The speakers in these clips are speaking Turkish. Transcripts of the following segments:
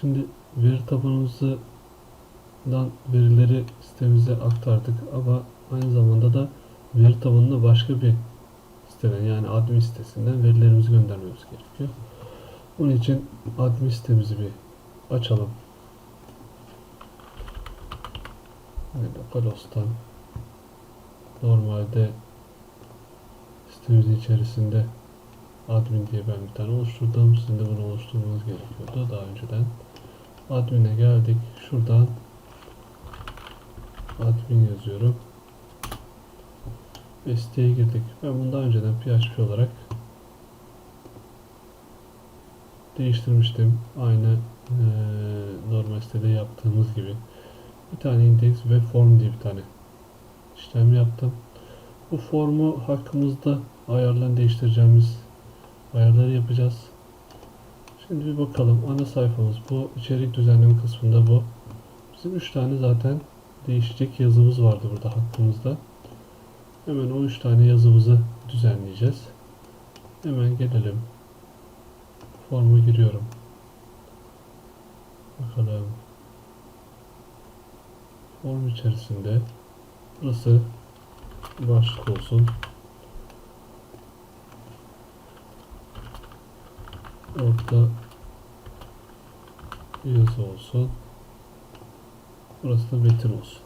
Şimdi veri tabanımızdan verileri sitemize aktardık ama aynı zamanda da veri tabanına başka bir siteden yani admin sitesinden verilerimizi göndermemiz gerekiyor. Bunun için admin sitemizi bir açalım. Yani localhost'tan normalde sitemizin içerisinde admin diye ben bir tane oluşturdum. Sizin de bunu oluşturmanız gerekiyordu daha önceden. Admin'e geldik. Şuradan admin yazıyorum. Ve siteye girdik. Ben bunu daha önceden PHP olarak değiştirmiştim. Aynı eee, normal sitede yaptığımız gibi. Bir tane index ve form diye bir tane işlem yaptım. Bu formu hakkımızda ayarlarını değiştireceğimiz ayarları yapacağız. Şimdi bir bakalım. Ana sayfamız bu. içerik düzenleme kısmında bu. Bizim 3 tane zaten değişecek yazımız vardı burada hakkımızda. Hemen o 3 tane yazımızı düzenleyeceğiz. Hemen gelelim. Forma giriyorum. Bakalım. Form içerisinde burası başlık olsun. Orta yazı olsun. Burası da metin olsun.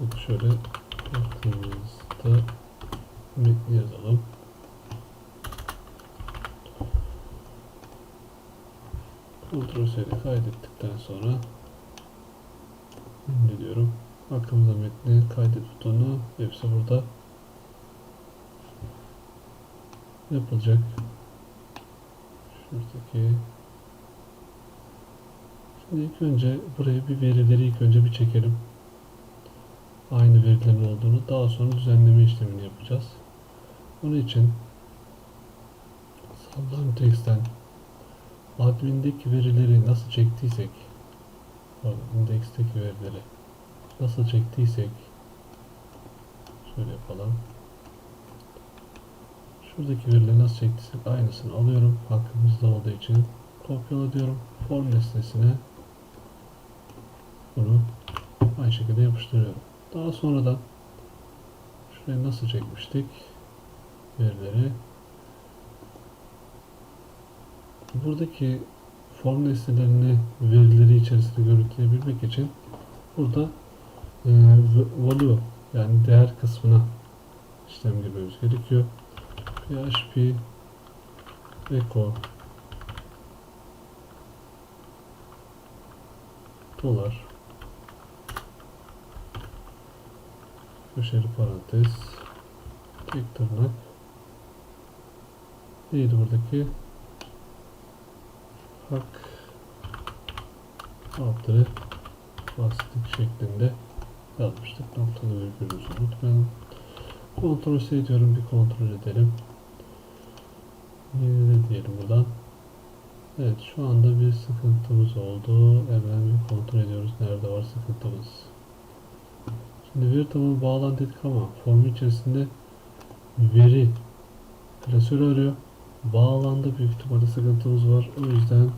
Bak şöyle baktığımızda metni yazalım. Ctrl S'de kaydettikten sonra şimdi diyorum. Hakkımızda metni kaydet butonu hepsi burada yapılacak. Şuradaki Şimdi ilk önce buraya bir verileri ilk önce bir çekelim. Aynı verilerin olduğunu daha sonra düzenleme işlemini yapacağız. Bunun için Sublime Text'ten admin'deki verileri nasıl çektiysek index'teki verileri nasıl çektiysek şöyle yapalım. Şuradaki verileri nasıl çektiysek aynısını alıyorum. Hakkımızda olduğu için kopyala diyorum. Form nesnesine bunu aynı şekilde yapıştırıyorum. Daha sonradan şuraya nasıl çekmiştik verileri buradaki form nesnelerini verileri içerisinde görüntüleyebilmek için burada e, value yani değer kısmına işlem girmemiz gerekiyor. PHP echo dolar. Köşeli parantez. Tek tırnak. Neydi buradaki? Hak altları bastık şeklinde yazmıştık. Noktalı virgülümüzü unutmayalım. Kontrol C diyorum bir kontrol edelim yenile diyelim buradan Evet şu anda bir sıkıntımız oldu. Hemen bir kontrol ediyoruz nerede var sıkıntımız. Şimdi veri tabanı bağlan dedik ama form içerisinde veri klasörü arıyor. Bağlandı büyük ihtimalle sıkıntımız var. O yüzden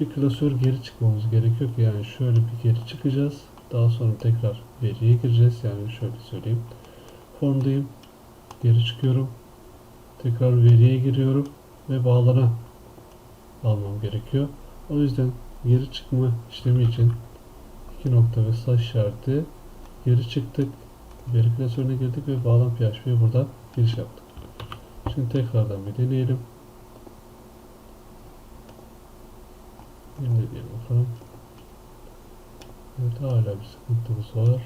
bir klasör geri çıkmamız gerekiyor ki yani şöyle bir geri çıkacağız. Daha sonra tekrar veriye gireceğiz. Yani şöyle söyleyeyim. Formdayım. Geri çıkıyorum. Tekrar veriye giriyorum ve bağlana almam gerekiyor. O yüzden geri çıkma işlemi için iki nokta ve slash işareti geri çıktık. Veri klasörüne girdik ve bağlam PHP'ye buradan giriş yaptık. Şimdi tekrardan bir deneyelim. Şimdi diyelim bakalım. Evet hala bir sıkıntımız var.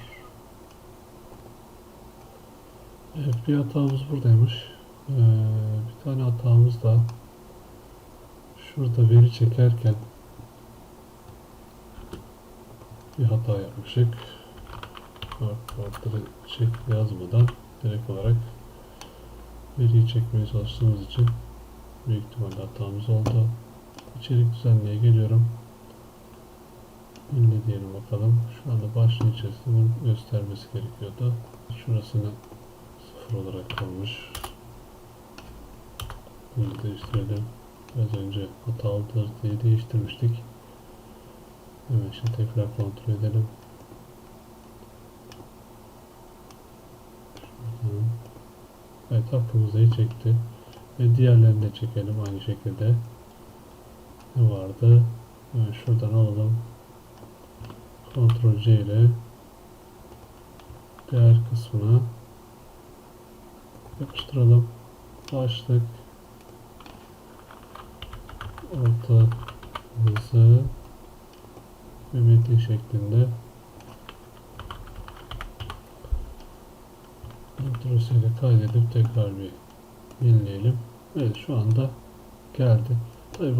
Evet bir hatamız buradaymış. Ee, bir tane hatamız da şurada veri çekerken bir hata yapmışık. Kartları çek yazmadan direkt olarak veriyi çekmeye çalıştığımız için büyük ihtimalle hatamız oldu. İçerik düzenleye geliyorum. Ünlü diyelim bakalım. Şu anda başlığı içerisinde bunu göstermesi gerekiyordu. Şurasını sıfır olarak kalmış. Bunu değiştirelim. Biraz önce hatalıdır diye değiştirmiştik. Hemen şimdi tekrar kontrol edelim. Evet hakkımızı çekti. Ve diğerlerini de çekelim aynı şekilde. Ne vardı? Evet, şuradan alalım. Ctrl C ile diğer kısmına yapıştıralım. Başlık orta hızı metin şeklinde ile kaydedip tekrar bir yenileyelim. Evet şu anda geldi. Tabii